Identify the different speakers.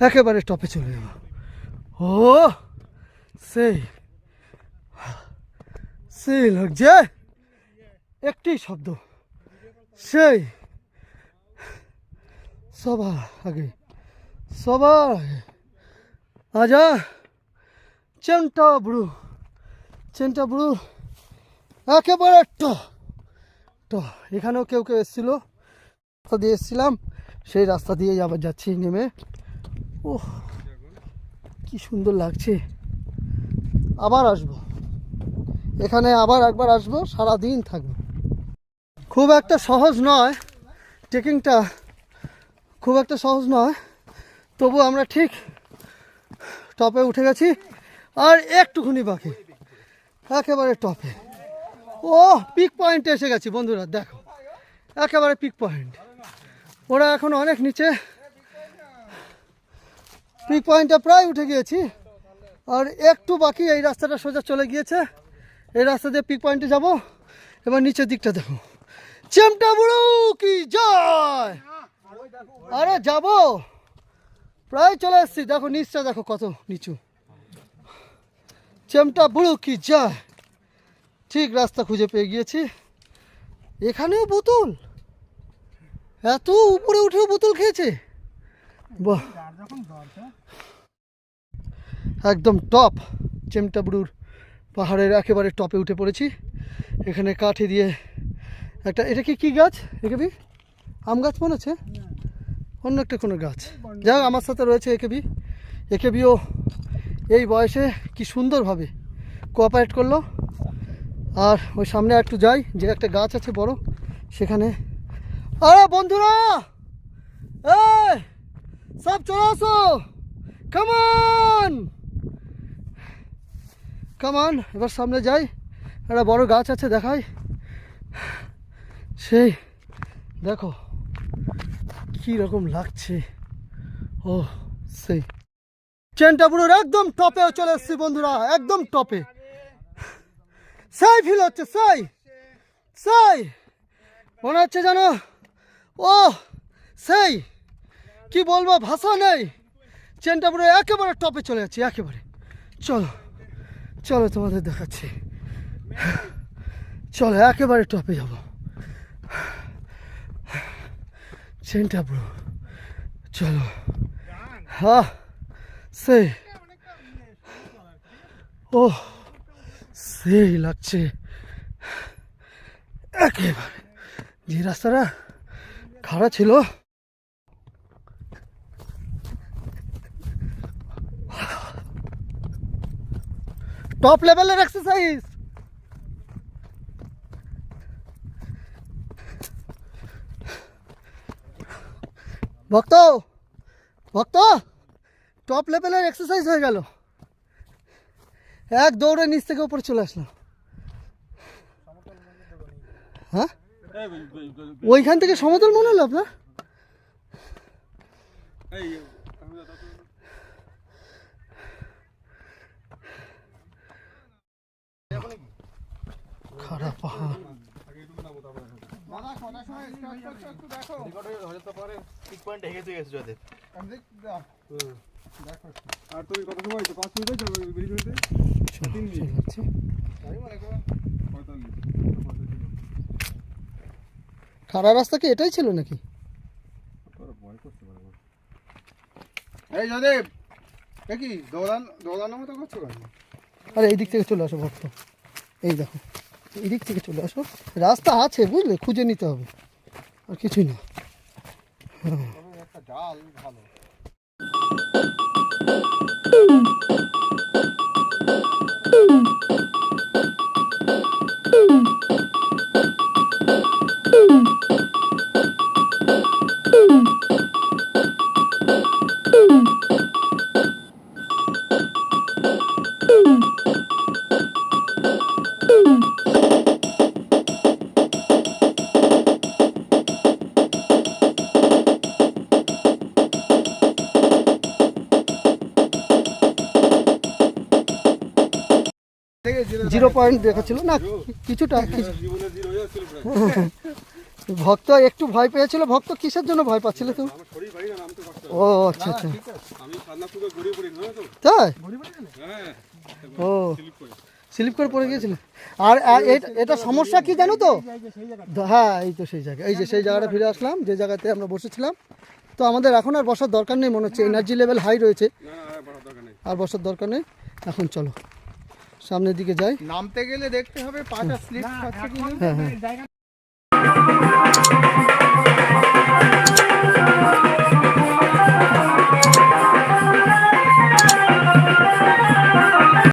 Speaker 1: একেবারে টপে চলে যাব ও, সেই। সেই লাগছে? একটি শব্দ। সেই। সবার আগে সবার আগে। আজা, চেনটা বুড়ো। চেনটা বুড়ো, একেবারে ট। ট। এখানেও কেউ কেউ এসেছিল। রাস্তা দিয়ে এসেছিলাম। সেই রাস্তা দিয়ে আবার যাচ্ছি নেমে। ও কি সুন্দর লাগছে। আবার আসব। এখানে আবার একবার আসব সারা দিন থাকব। খুব একটা সহজ নয় ট্রেকিংটা। খুব একটা সহজ নয়। তবু আমরা ঠিক টপে উঠে গেছি, আর একটুখানি বাকি। একেবারে টপে। ও পিক পয়েন্টে এসে গেছি বন্ধুরা, দেখো। একেবারে পিক পয়েন্ট ওরা এখন অনেক নিচে। পিক পয়েন্টটা প্রায় উঠে গিয়েছি। আর একটু বাকি এই রাস্তাটা সোজা চলে গিয়েছে। এই রাস্তা দিয়ে পিক পয়েন্টে যাব। এবার নিচের দিকটা দেখো। চেমটা বুড়ো কি জয়! আরে যাব। প্রায় চলে এসছি। দেখো, নিচটা দেখো কত নিচু। চেমটা বুড়ো কি যায় ঠিক রাস্তা খুঁজে পেয়ে গিয়েছি। এখানেও বোতল? এত উপরে উঠেও বোতল খেয়েছে? বাহ। একদম টপ চেমটাবুড়ুর পাহাড়ের একেবারে টপে উঠে পড়েছি। এখানে কাঠি দিয়ে একটা, এটা কি কি গাছ? একেবি আম গাছ মনে হচ্ছে? অন্য একটা কোনো গাছ। যাই আমার সাথে রয়েছে একেবি একেবিও এই বয়সে কি সুন্দরভাবে কোঅপারেট করল। আর ওই সামনে একটু যাই, যে একটা গাছ আছে বড়, সেখানে। আরে বন্ধুরা! এই! সব চলে আসো। কামান কামান এবার সামনে যাই। একটা বড় গাছ আছে, দেখাই। সেই, দেখো, কি রকম লাগছে। ও, সেই। চেনটা পুরো একদম টপে চলে এসছি, বন্ধুরা, একদম টপে সেই ফিল হচ্ছে, সেই। সেই। মনে হচ্ছে যেন, ও, সেই। কি বলব, ভাষা নেই। চেনটা পুরো একেবারে টপে চলে যাচ্ছে, একেবারে। চলো চলো তোমাদের দেখাচ্ছি। চলো, একেবারে টপে যাব। চেনটা পুরো, চলো। হ্যাঁ সেই ও সেই লাগছে। একেবারে। যে রাস্তাটা খারাপ ছিল টপ লেভেলের এক্সারসাইজ ভক্ত! ভক্ত! টপ লেভেলের এক্সারসাইজ হয়ে গেল। এক দৌড়ে নিচ থেকে উপরে চলে আসলাম। হ্যাঁ? ওইখান থেকে সমতল মনে হলো আপনার? খারাপ পাহাড়
Speaker 2: আর তুমি কত সময় পাঁচ মিনিট
Speaker 1: রাস্তা কি এটাই ছিল নাকি?
Speaker 2: এই জয়দেব দৌড়ান দৌড়ানোর মতো করছ
Speaker 1: আরে এই দিক থেকে চলে আসো ভক্ত। এই দেখো। এই দিক থেকে চলে আসো। রাস্তা আছে বুঝলে খুঁজে নিতে হবে। আর কিছুই না।
Speaker 2: একটা
Speaker 1: জিরো পয়েন্ট দেখাচ্ছিল না, কিছুটা ভক্ত একটু ভয় পেয়েছিল, ভক্ত কিসের জন্য ভয় পাচ্ছিল
Speaker 2: তো
Speaker 1: ও আচ্ছা আচ্ছা। তাই? ও, স্লিপ করে পড়ে গিয়েছিল। আর এটা- সমস্যা কি জানো তো? হ্যাঁ এই তো সেই জায়গা, এই যে সেই জায়গাটা ফিরে আসলাম, যে জায়গাতে আমরা বসেছিলাম। তো আমাদের এখন আর বসার দরকার নেই, মনে হচ্ছে। এনার্জি লেভেল হাই রয়েছে।
Speaker 3: আর
Speaker 1: বসার দরকার নেই। এখন চলো। সামনের দিকে যাই।
Speaker 2: নামতে গেলে দেখতে হবে পাটা স্লিপ খাচ্ছে
Speaker 1: হ্যাঁ হ্যাঁ।